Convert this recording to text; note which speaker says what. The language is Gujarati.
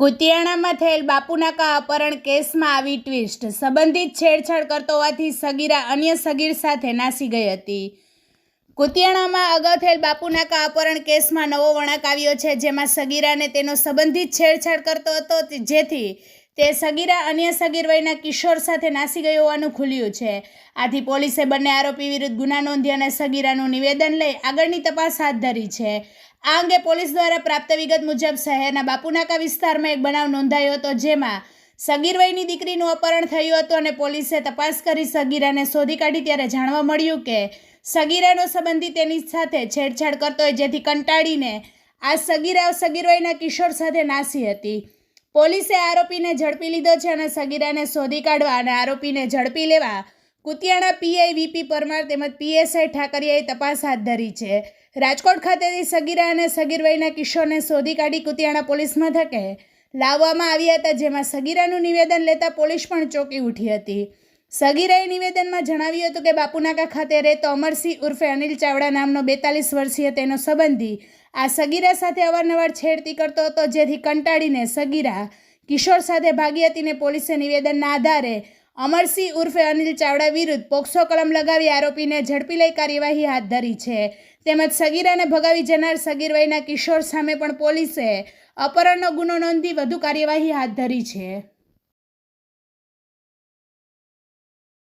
Speaker 1: કુતિયાણામાં થયેલ બાપુનાકા અપહરણ કેસમાં આવી ટ્વિસ્ટ. સંબંધિત છેડછાડ કરતો હોવાથી સગીરા અન્ય સગીર સાથે નાસી ગઈ હતી. કુતિયાણામાં અગાઉ થયેલ બાપુનાકા અપહરણ કેસમાં નવો વળાંક આવ્યો છે, જેમાં સગીરાને તેનો સંબંધિત છેડછાડ કરતો હતો જેથી તે સગીરા અન્ય સગીર વયના કિશોર સાથે નાસી ગયો હોવાનું ખુલ્યું છે. આથી પોલીસે બંને આરોપી વિરુદ્ધ ગુના નોંધી અને સગીરાનું નિવેદન લઈ આગળની તપાસ હાથ ધરી છે. આ અંગે પોલીસ દ્વારા પ્રાપ્ત વિગત મુજબ શહેરના બાપુનાકા વિસ્તારમાં એક બનાવ નોંધાયો હતો જેમાં સગીર વયની દીકરીનું અપહરણ થયું હતું અને પોલીસે તપાસ કરી સગીરાને શોધી કાઢી ત્યારે જાણવા મળ્યું કે સગીરાનો સંબંધી તેની સાથે છેડછાડ કરતો હોય જેથી કંટાળીને આ સગીરા સગીર કિશોર સાથે નાસી હતી. પોલીસે આરોપીને ઝડપી લીધો છે અને સગીરાને શોધી કાઢવા અને આરોપીને ઝડપી લેવા કુતિયાણા પીઆઈ વીપી પરમાર તેમજ પીએસઆઈ ઠાકરિયાએ તપાસ હાથ ધરી છે. રાજકોટ ખાતેથી સગીરા અને સગીર વયના કિશોરને શોધી કાઢી કુતિયાણા પોલીસ મથકે લાવવામાં આવ્યા હતા, જેમાં સગીરાનું નિવેદન લેતા પોલીસ પણ ચોંકી ઉઠી હતી. સગીરાએ નિવેદનમાં જણાવ્યું હતું કે, બાપુનાકા ખાતે રહેતો અમરસિંહ ઉર્ફે અનિલ ચાવડા નામનો બેતાલીસ વર્ષીય તેનો સંબંધી આ સગીરા સાથે અવારનવાર છેડતી કરતો હતો, જેથી કંટાળીને સગીરા કિશોર સાથે ભાગી હતી ને પોલીસે નિવેદનના આધારે અમરસિંહ ઉર્ફે અનિલ ચાવડા વિરુદ્ધ પોક્સો કલમ લગાવી આરોપીને ઝડપી લઈ કાર્યવાહી હાથ ધરી છે. તેમજ સગીરાને ભગાવી જનાર સગીર કિશોર સામે પણ પોલીસે અપહરણનો ગુનો નોંધી વધુ કાર્યવાહી હાથ ધરી છે.